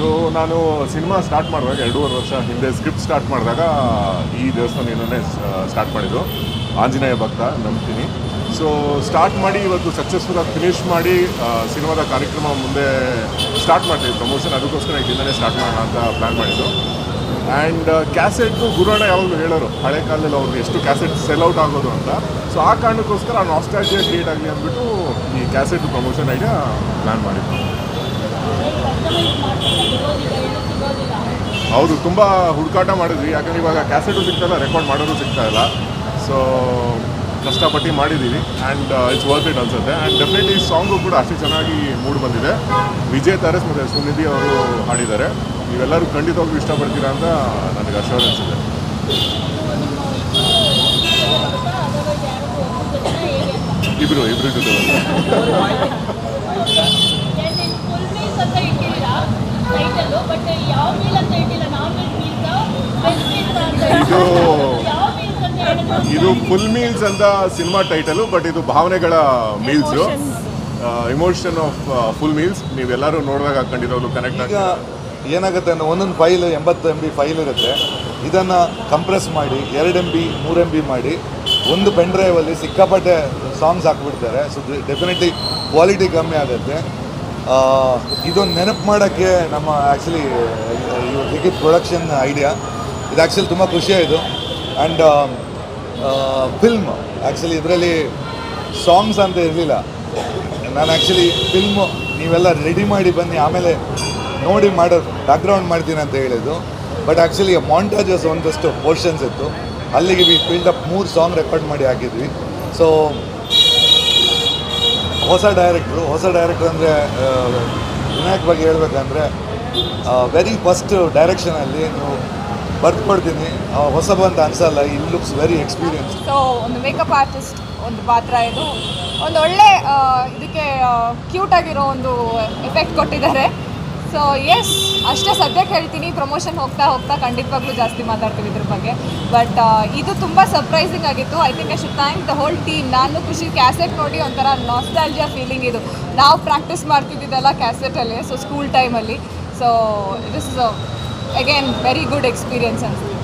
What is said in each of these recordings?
So ನಾನು cinema start ಮಾಡುವಾಗ ಎರಡೂವರೆ ವರ್ಷ ಹಿಂದೆ ಸ್ಕ್ರಿಪ್ಟ್ ಸ್ಟಾರ್ಟ್ ಮಾಡಿದಾಗ ಈ ದೇವಸ್ಥಾನದಿಂದನೇ ಸ್ಟಾರ್ಟ್ ಮಾಡಿದ್ದು. ಆಂಜನೇಯ ಭಕ್ತ, ನಂಬ್ತೀನಿ. ಸೊ ಸ್ಟಾರ್ಟ್ ಮಾಡಿ ಇವತ್ತು ಸಕ್ಸಸ್ಫುಲ್ಲಾಗಿ ಫಿನಿಶ್ ಮಾಡಿ ಸಿನಿಮಾದ ಕಾರ್ಯಕ್ರಮ ಮುಂದೆ ಸ್ಟಾರ್ಟ್ ಮಾಡ್ತೀವಿ. ಪ್ರಮೋಷನ್ ಅದಕ್ಕೋಸ್ಕರ ಇಲ್ಲಿಂದನೇ ಸ್ಟಾರ್ಟ್ ಮಾಡೋಣ ಅಂತ ಪ್ಲ್ಯಾನ್ ಮಾಡಿದ್ದು. ಆ್ಯಂಡ್ ಕ್ಯಾಸೆಟ್ಟು ಗುರುಣ ಯಾವಾಗಲೂ ಹೇಳೋರು, ಹಳೆ ಕಾಲದಲ್ಲಿ ಅವ್ರಿಗೆ ಎಷ್ಟು ಕ್ಯಾಸೆಟ್ ಸೆಲ್ ಔಟ್ ಆಗೋದು ಅಂತ. ಸೊ ಆ ಕಾರಣಕ್ಕೋಸ್ಕರ ಆ ಆಸ್ಟ್ರಾಜಿಯಾ ಕ್ರಿಯೇಟ್ ಆಗಲಿ ಅಂದ್ಬಿಟ್ಟು ಈ ಕ್ಯಾಸೆಟ್ ಪ್ರಮೋಷನ್ ಐಡಿಯಾ ಪ್ಲ್ಯಾನ್ ಮಾಡಿದ್ದು. ಹೌದು, ತುಂಬ ಹುಡುಕಾಟ ಮಾಡಿದ್ವಿ. ಯಾಕಂದ್ರೆ ಇವಾಗ ಕ್ಯಾಸೆಟು ಸಿಗ್ತಾಯಿಲ್ಲ ರೆಕಾರ್ಡ್ ಮಾಡೋದು ಸಿಗ್ತಾ ಇಲ್ಲ. ಸೊ ಕಷ್ಟಪಟ್ಟು ಮಾಡಿದ್ದೀವಿ ಆ್ಯಂಡ್ ಇಟ್ಸ್ ವರ್ತ್ ಇಟ್ ಅನ್ಸುತ್ತೆ. ಆ್ಯಂಡ್ ಡೆಫಿನೆಟ್ಲಿ ಸಾಂಗು ಕೂಡ ಅಷ್ಟು ಚೆನ್ನಾಗಿ ಮೂಡ್ ಬಂದಿದೆ. ವಿಜಯ್ ತಾರಸ್ ಮತ್ತು ಸುನಿಧಿ ಅವರು ಹಾಡಿದ್ದಾರೆ. ನೀವೆಲ್ಲರೂ ಖಂಡಿತವಾಗ್ಲೂ ಇಷ್ಟಪಡ್ತೀರಾ ಅಂತ ನನಗೆ ಅಶ್ಯೂರೆನ್ಸ್ ಇದೆ. ಇಬ್ರು ಇಬ್ರು ಜೊತೆ ಬಂದೆ. ಫುಲ್ ಮೀಲ್ಸ್ ಅಂತ ಇಟ್ಟಿದ್ದೀರಾ ಟೈಟಲ್ಲು ಬಟ್ ಯಾವ ಮೀಲ್ ಅಂತ ಇಟ್ಟಿಲ್ಲ non veg meals veg meals ಅಂತ ಇದು ಯಾವ ಮೀಲ್ಸ್ ಅಂತ ಹೇಳಿದ್ರು ಇದು ಫುಲ್ ಮೀಲ್ಸ್ ಅಂತ ಸಿನಿಮಾ ಟೈಟಲು ಬಟ್ ಇದು ಭಾವನೆಗಳ meals emotion of full meals ನೀವೆಲ್ಲರೂ ನೋಡಿದಾಗ ಹಾಕೊಂಡಿರೋದು ಕನೆಕ್ಟ್ ಈಗ ಆಗಿ ಏನಾಗುತ್ತೆ ಅಂದರೆ ಒಂದೊಂದು ಫೈಲ್ ಎಂಬತ್ತು ಎಂ ಬಿ ಫೈಲ್ ಇರುತ್ತೆ ಇದನ್ನು ಕಂಪ್ರೆಸ್ ಮಾಡಿ ಎರಡು ಎಂ ಬಿ ಮೂರು ಎಂ ಬಿ ಮಾಡಿ ಒಂದು ಪೆನ್ ಡ್ರೈವಲ್ಲಿ ಸಿಕ್ಕಾಪಟ್ಟೆ ಸಾಂಗ್ಸ್ ಹಾಕ್ಬಿಡ್ತಾರೆ ಸೊ ಡೆಫಿನೆಟ್ಲಿ ಕ್ವಾಲಿಟಿ ಕಮ್ಮಿ ಆಗುತ್ತೆ ಆ, ಇದೊಂದು ನೆನಪು ಮಾಡೋಕ್ಕೆ ನಮ್ಮ ಆ್ಯಕ್ಚುಲಿ ಟಿಕೆಟ್ ಪ್ರೊಡಕ್ಷನ್ ಐಡಿಯಾ ಇದು ಆ್ಯಕ್ಚುಲಿ ತುಂಬ ಖುಷಿಯಾಯಿತು ಆ್ಯಂಡ್ ಫಿಲ್ಮ್ ಆ್ಯಕ್ಚುಲಿ ಇದರಲ್ಲಿ ಸಾಂಗ್ಸ್ ಅಂತ ಇರಲಿಲ್ಲ. ನಾನು ಆ್ಯಕ್ಚುಲಿ ಫಿಲ್ಮ್ ನೀವೆಲ್ಲ ರೆಡಿ ಮಾಡಿ ಬನ್ನಿ, ಆಮೇಲೆ ನೋಡಿ ಮಾಡೋ ಬ್ಯಾಕ್ಗ್ರೌಂಡ್ ಮಾಡ್ತೀನಿ ಅಂತ ಹೇಳಿದ್ದು. ಬಟ್ ಆ್ಯಕ್ಚುಲಿ ಮಾಂಟಾಜಸ್ ಒಂದಷ್ಟು ಪೋರ್ಷನ್ಸ್ ಇತ್ತು. ಅಲ್ಲಿಗೆ ವಿ ಅಪ್ ಮೂರು ಸಾಂಗ್ ರೆಕಾರ್ಡ್ ಮಾಡಿ ಹಾಕಿದ್ವಿ. ಸೊ ಹೊಸ ಡೈರೆಕ್ಟ್ರು ಹೊಸ ಡೈರೆಕ್ಟ್ರ್ ಅಂದರೆ ವಿನಾಯಕ್ ಬಗ್ಗೆ ಹೇಳ್ಬೇಕಂದ್ರೆ ವೆರಿ ಫಸ್ಟ್ ಡೈರೆಕ್ಷನಲ್ಲಿ ನೀವು ಬರ್ದ್ಕೊಡ್ತೀನಿ ಆ, ಹೊಸಬ ಅಂತ ಅನ್ಸಲ್ಲ ಈ ಲುಕ್ಸ್ ವೆರಿ ಎಕ್ಸ್ಪೀರಿಯನ್ಸ್ ಸೊ ಒಂದು ಮೇಕಪ್ ಆರ್ಟಿಸ್ಟ್ ಒಂದು ಪಾತ್ರ ಇದು. ಒಂದು ಒಳ್ಳೆ ಇದಕ್ಕೆ ಕ್ಯೂಟ್ ಆಗಿರೋ ಒಂದು ಎಫೆಕ್ಟ್ ಕೊಟ್ಟಿದ್ದಾರೆ. ಸೊ ಎಸ್ ಅಷ್ಟೇ ಸದ್ಯಕ್ಕೆ ಹೇಳ್ತೀನಿ ಪ್ರಮೋಷನ್ ಹೋಗ್ತಾ ಹೋಗ್ತಾ ಖಂಡಿತವಾಗ್ಲೂ ಜಾಸ್ತಿ ಮಾತಾಡ್ತೀವಿ ಇದ್ರ ಬಗ್ಗೆ. ಬಟ್ ಇದು ತುಂಬ ಸರ್ಪ್ರೈಸಿಂಗ್ ಆಗಿತ್ತು. I think I should thank the whole team ನಾನು ಖುಷಿ ಕ್ಯಾಸೆಟ್ ನೋಡಿ ಒಂಥರ ನಾಸ್ಟಾಲ್ಜಿಯಾ ಫೀಲಿಂಗ್ ಇದು. ನಾವು ಪ್ರಾಕ್ಟೀಸ್ ಮಾಡ್ತಿದ್ದಿದ್ದಲ್ಲ ಕ್ಯಾಸೆಟಲ್ಲಿ ಸೊ ಸ್ಕೂಲ್ ಟೈಮಲ್ಲಿ so this is again very good experience ಅನ್ಸುತ್ತೆ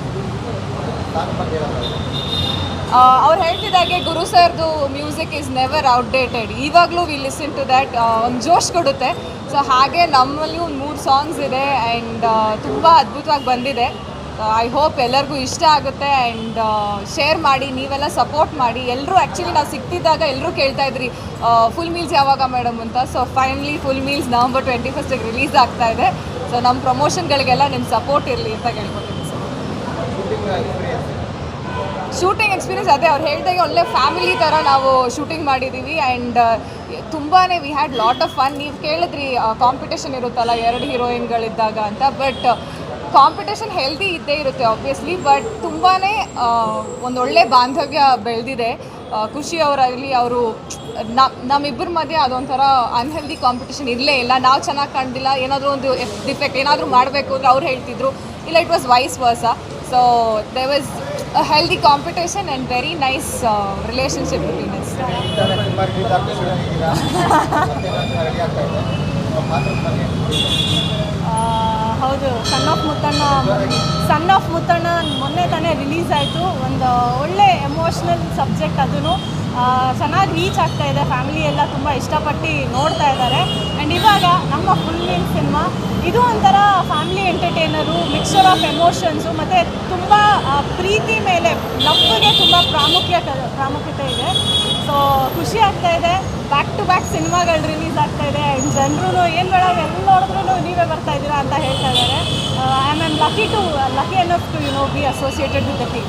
ಅವ್ರು ಹೇಳ್ತಿದ್ದಾಗೆ ಗುರು ಸರ್ದು ಮ್ಯೂಸಿಕ್ ಈಸ್ ನೆವರ್ ಔಟ್ಡೇಟೆಡ್ ಇವಾಗಲೂ ವಿ ಲಿಸನ್ ಟು ದ್ಯಾಟ್ ಒಂದು ಜೋಶ್ ಕೊಡುತ್ತೆ. ಸೊ ಹಾಗೆ ನಮ್ಮಲ್ಲಿ ಒಂದು ಮೂರು ಸಾಂಗ್ಸ್ ಇದೆ ಆ್ಯಂಡ್ ತುಂಬ ಅದ್ಭುತವಾಗಿ ಬಂದಿದೆ. ಐ ಹೋಪ್ ಎಲ್ಲರಿಗೂ ಇಷ್ಟ ಆಗುತ್ತೆ ಆ್ಯಂಡ್ ಶೇರ್ ಮಾಡಿ, ನೀವೆಲ್ಲ ಸಪೋರ್ಟ್ ಮಾಡಿ. ಎಲ್ಲರೂ ಆ್ಯಕ್ಚುಲಿ ನಾವು ಸಿಗ್ತಿದ್ದಾಗ ಎಲ್ಲರೂ ಕೇಳ್ತಾ ಇದ್ರಿ ಫುಲ್ ಮೀಲ್ಸ್ ಯಾವಾಗ ಮೇಡಮ್ ಅಂತ. So finally full meals November twenty ಫಸ್ಟಿಗೆ ರಿಲೀಸ್ ಆಗ್ತಾ ಇದೆ. ಸೊ ನಮ್ಮ ಪ್ರಮೋಷನ್ಗಳಿಗೆಲ್ಲ ನಿಮ್ಮ ಸಪೋರ್ಟ್ ಇರಲಿ ಅಂತ ಕೇಳ್ಕೊತೀನಿ ಸರ್ ಶೂಟಿಂಗ್ ಎಕ್ಸ್ಪೀರಿಯನ್ಸ್ ಅದೇ, ಅವ್ರು ಹೇಳಿದಾಗೆ ಒಳ್ಳೆ ಫ್ಯಾಮಿಲಿ ಥರ ನಾವು ಶೂಟಿಂಗ್ ಮಾಡಿದ್ದೀವಿ ಆ್ಯಂಡ್ ತುಂಬಾ we had lot of fun ನೀವು ಕೇಳಿದ್ರಿ ಕಾಂಪಿಟೇಷನ್ ಇರುತ್ತಲ್ಲ, ಎರಡು ಹೀರೋಯಿನ್ಗಳಿದ್ದಾಗ ಅಂತ ಬಟ್ ಕಾಂಪಿಟೇಷನ್ ಹೆಲ್ದಿ ಇದ್ದೇ ಇರುತ್ತೆ ಆಬ್ವಿಯಸ್ಲಿ ಬಟ್ ತುಂಬಾ ಒಂದೊಳ್ಳೆ ಬಾಂಧವ್ಯ ಬೆಳೆದಿದೆ. ಖುಷಿ ಅವರಾಗಲಿ ಅವರು ನಮ್ಮಿಬ್ಬರ ಮಧ್ಯೆ ಅದೊಂಥರ ಅನ್ಹೆಲ್ದಿ ಕಾಂಪಿಟೇಷನ್ ಇರಲೇ ಇಲ್ಲ. ನಾವು ಚೆನ್ನಾಗಿ ಕಾಣ್ದಿಲ್ಲ ಏನಾದರೂ ಒಂದು ಡಿಫೆಕ್ಟ್ ಏನಾದರೂ ಮಾಡಬೇಕು ಅಂದರೆ ಅವ್ರು ಹೇಳ್ತಿದ್ರು. ಇಲ್ಲ it was vice versa so they was a healthy competition and very nice relationship between between us. ಆ, ಹೌದು son of Muttanna son of Muttanna ಮೊನ್ನೆ ತಾನೇ ರಿಲೀಸ್ ಆಯಿತು. ಒಂದು ಒಳ್ಳೆ ಎಮೋಷ್ನಲ್ ಸಬ್ಜೆಕ್ಟ್ ಅದೂ ಚೆನ್ನಾಗಿ ರೀಚ್ ಆಗ್ತಾ ಇದೆ. ಫ್ಯಾಮಿಲಿ ಎಲ್ಲ ತುಂಬ ಇಷ್ಟಪಟ್ಟು ನೋಡ್ತಾ ಇದ್ದಾರೆ. ಆ್ಯಂಡ್ ಇವಾಗ ನಮ್ಮ ಫುಲ್ ಮೀಲ್ ಸಿನಿಮಾ ಇದು ಒಂಥರ family entertainer mixer of emotions ಮತ್ತು ತುಂಬ ಪ್ರೀತಿ ಮೇಲೆ ಲವ್ಗೆ ತುಂಬ ಪ್ರಾಮುಖ್ಯತೆ ಪ್ರಾಮುಖ್ಯತೆ ಇದೆ. ಸೊ ಖುಷಿ ಆಗ್ತಾ ಇದೆ. ಬ್ಯಾಕ್ ಟು ಬ್ಯಾಕ್ ಸಿನಿಮಾಗಳು ರಿಲೀಸ್ ಆಗ್ತಾ ಇದೆ. ಜನರು ಏನು ಬೇಡ ಎಲ್ಲ ನೋಡಿದ್ರು ನೀವೇ ಬರ್ತಾ ಇದ್ದೀರಾ ಅಂತ ಹೇಳ್ತಾ ಇದ್ದಾರೆ. I am lucky to lucky enough to you know be associated with the team